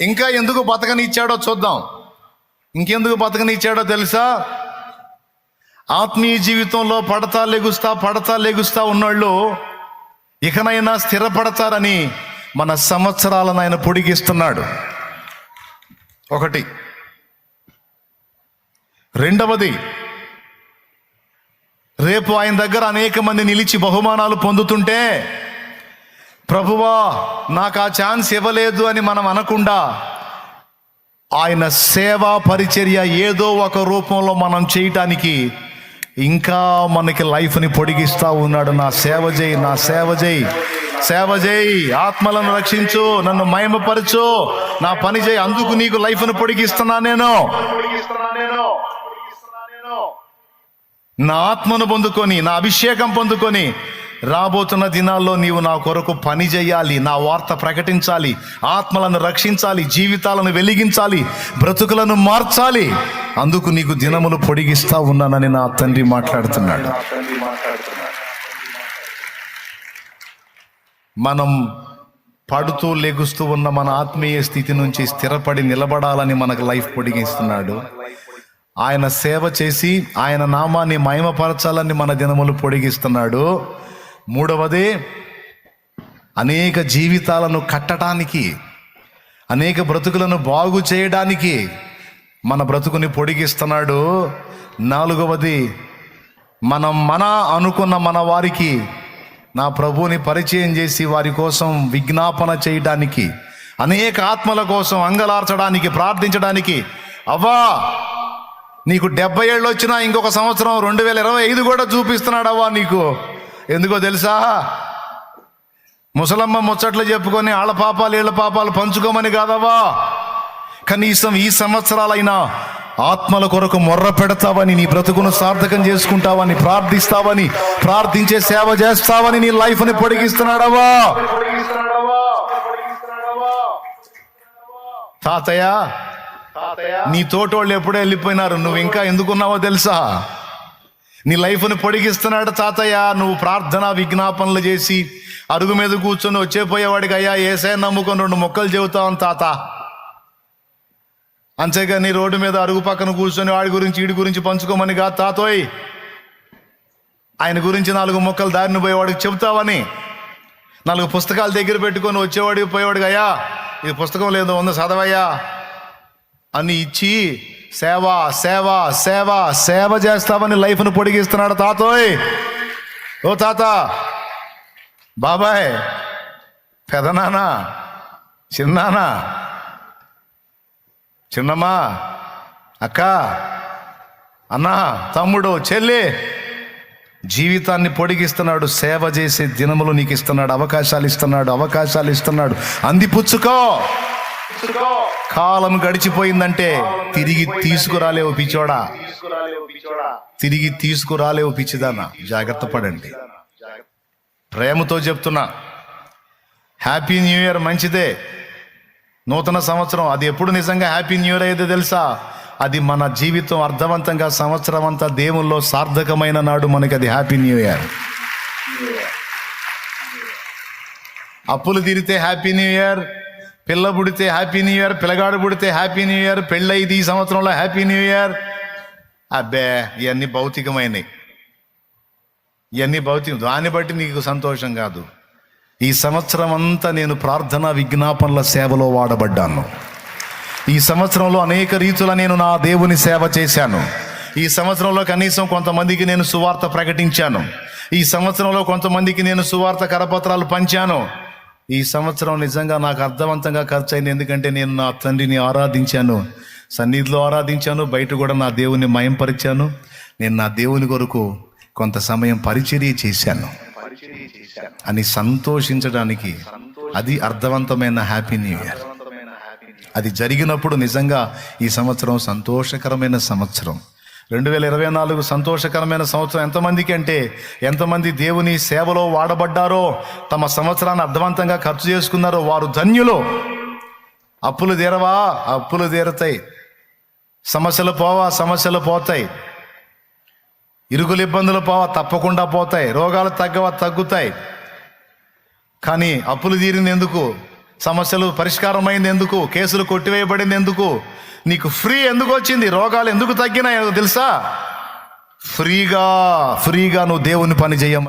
ఇంకా ఎందుకు బతకనిచ్చాడో చూద్దాం. ఇంకెందుకు బతకనిచ్చాడో తెలుసా? ఆత్మీయ జీవితంలో పడతా లెగుస్తా పడతా లెగుస్తా ఉన్నోళ్ళు ఇకనైనా స్థిరపడతారని మన సంవత్సరాలను ఆయన పొడిగిస్తున్నాడు. ఒకటి. రెండవది రేపు ఆయన దగ్గర అనేక మంది నిలిచి బహుమానాలు పొందుతుంటే ప్రభువా నాకు ఆ ఛాన్స్ ఇవ్వలేదు అని మనం అనకుండా ఆయన సేవా పరిచర్య ఏదో ఒక రూపంలో మనం చేయటానికి ఇంకా మనకి లైఫ్ని పొడిగిస్తూ ఉన్నాడు. నా సేవ చేయి నా సేవ చేయి సేవ చేయి. ఆత్మలను రక్షించు నన్ను మయమపరచు నా పని చేయి అందుకు నీకు లైఫ్ను పొడిగిస్తున్నా నేను. నా ఆత్మను పొందుకొని నా అభిషేకం పొందుకొని రాబోతున్న దినాల్లో నీవు నా కొరకు పని చేయాలి నా వార్త ప్రకటించాలి ఆత్మలను రక్షించాలి జీవితాలను వెలిగించాలి బ్రతుకులను మార్చాలి. అందుకు నీకు దినములు పొడిగిస్తా ఉన్నానని నా తండ్రి మాట్లాడుతున్నాడు. మనం పడుతూ లెగుస్తూ ఉన్న మన ఆత్మీయ స్థితి నుంచి స్థిరపడి నిలబడాలని మనకు లైఫ్ పొడిగిస్తున్నాడు. ఆయన సేవ చేసి ఆయన నామాన్ని మహిమపరచాలని మన దినములు పొడిగిస్తున్నాడు. మూడవది అనేక జీవితాలను కట్టడానికి అనేక బ్రతుకులను బాగు చేయడానికి మన బ్రతుకుని పొడిగిస్తున్నాడు. నాలుగవది మనం మన అనుకున్న మన వారికి నా ప్రభువుని పరిచయం చేసి వారి కోసం విజ్ఞాపన చేయడానికి అనేక ఆత్మల కోసం అంగలార్చడానికి ప్రార్థించడానికి అవ్వా నీకు డెబ్బై ఏళ్ళు వచ్చినా ఇంకొక సంవత్సరం రెండు వేల ఇరవై ఐదు కూడా చూపిస్తున్నాడు అవ్వా నీకు. ఎందుకో తెలుసా? ముసలమ్మ ముచ్చట్లు చెప్పుకొని ఆళ్ళ పాపాలు వీళ్ళ పాపాలు పంచుకోమని కాదవ్వా? కనీసం ఈ సంవత్సరాలైనా ఆత్మల కొరకు మొర్ర పెడతావని నీ బ్రతుకును సార్థకం చేసుకుంటావని ప్రార్థిస్తావని ప్రార్థించే సేవ చేస్తావని నీ లైఫ్ని పొడిగిస్తున్నాడవా తాతయ్య నీ తోటోళ్ళు ఎప్పుడే వెళ్ళిపోయినారు. నువ్వు ఇంకా ఎందుకున్నావో తెలుసా? నీ లైఫ్ని పొడిగిస్తున్నాడు తాతయ్య. నువ్వు ప్రార్థన విజ్ఞాపనలు చేసి అరుగు మీద కూర్చొని వచ్చేపోయేవాడికి అయ్యా ఏసే నమ్ముకొని రెండు మొక్కలు చెబుతావని తాత. అంతేగాని రోడ్డు మీద అరుగు పక్కన కూర్చొని వాడి గురించి వీడి గురించి పంచుకోమని కా తాతోయ్. ఆయన గురించి నాలుగు మొక్కలు దారిని పోయేవాడికి చెబుతావని. నాలుగు పుస్తకాలు దగ్గర పెట్టుకొని వచ్చేవాడికి పోయేవాడికి అయ్యా ఇది పుస్తకం లేదో ఉందో చదవయ్యా. అని ఇచ్చి సేవ సేవ సేవ సేవ చేస్తామని లైఫ్ను పొడిగిస్తున్నాడు తాతోయ్. ఓ తాత బాబాయ్ పెదనాన్న చిన్నానా చిన్నమ్మా అక్క అన్నా తమ్ముడు చెల్లి జీవితాన్ని పొడిగిస్తున్నాడు సేవ చేసే దినములు నీకు ఇస్తున్నాడు అవకాశాలు ఇస్తున్నాడు అవకాశాలు ఇస్తున్నాడు. అందిపుచ్చుకో కాలం గడిచిపోయిందంటే తిరిగి తీసుకురాలేవు పిచ్చోడా. తిరిగి తీసుకురాలేవు పిచ్చిదానా. జాగ్రత్త పడండి. ప్రేమతో చెప్తున్నా. హ్యాపీ న్యూ ఇయర్ మంచిదే. నూతన సంవత్సరం అది ఎప్పుడు నిజంగా హ్యాపీ న్యూ ఇయర్ అయితే తెలుసా? అది మన జీవితం అర్థవంతంగా సంవత్సరం అంతా దేవుల్లో సార్థకమైన నాడు మనకి అది హ్యాపీ న్యూ ఇయర్. అప్పులు తీరితే హ్యాపీ న్యూ ఇయర్. పిల్ల పుడితే హ్యాపీ న్యూ ఇయర్ పిల్లగాడు పుడితే హ్యాపీ న్యూ ఇయర్ పెళ్ళైది ఈ సంవత్సరంలో హ్యాపీ న్యూ ఇయర్. అబ్బే ఇవన్నీ భౌతికమైనవి ఇవన్నీ భౌతికం దాన్ని బట్టి నీకు సంతోషం కాదు. ఈ సంవత్సరం అంతా నేను ప్రార్థన విజ్ఞాపనల సేవలో వాడబడ్డాను. ఈ సంవత్సరంలో అనేక రీతుల నేను నా దేవుని సేవ చేశాను. ఈ సంవత్సరంలో కనీసం కొంతమందికి నేను సువార్త ప్రకటించాను. ఈ సంవత్సరంలో కొంతమందికి నేను సువార్త కరపత్రాలు పంచాను. ఈ సంవత్సరం నిజంగా నాకు అర్థవంతంగా ఖర్చు అయింది ఎందుకంటే నేను నా తండ్రిని ఆరాధించాను. సన్నిధిలో ఆరాధించాను. బయట కూడా నా దేవుని మయంపరిచాను. నేను నా దేవుని కొరకు కొంత సమయం పరిచర్య చేశాను. అని సంతోషించడానికి అది అర్థవంతమైన హ్యాపీ న్యూ ఇయర్ అది జరిగినప్పుడు నిజంగా ఈ సంవత్సరం సంతోషకరమైన సంవత్సరం. రెండు వేల ఇరవై నాలుగు సంతోషకరమైన సంవత్సరం ఎంతమందికి అంటే ఎంతమంది దేవుని సేవలో వాడబడ్డారో తమ సంవత్సరాన్ని అర్థవంతంగా ఖర్చు చేసుకున్నారో వారు ధన్యులు. అప్పులు తీరవా? అప్పులు తీరతాయి. సమస్యలు పోవా? సమస్యలు పోతాయి. ఇరుగులు ఇబ్బందులు పోవా? తప్పకుండా పోతాయి. రోగాలు తగ్గవా? తగ్గుతాయి. కానీ అప్పులు తీరినందుకు సమస్యలు పరిష్కారమైంది ఎందుకు? కేసులు కొట్టివేయబడింది ఎందుకు? నీకు ఫ్రీ ఎందుకు వచ్చింది? రోగాలు ఎందుకు తగ్గినాయో తెలుసా? ఫ్రీగా ఫ్రీగా నువ్వు దేవుని పని చేయమని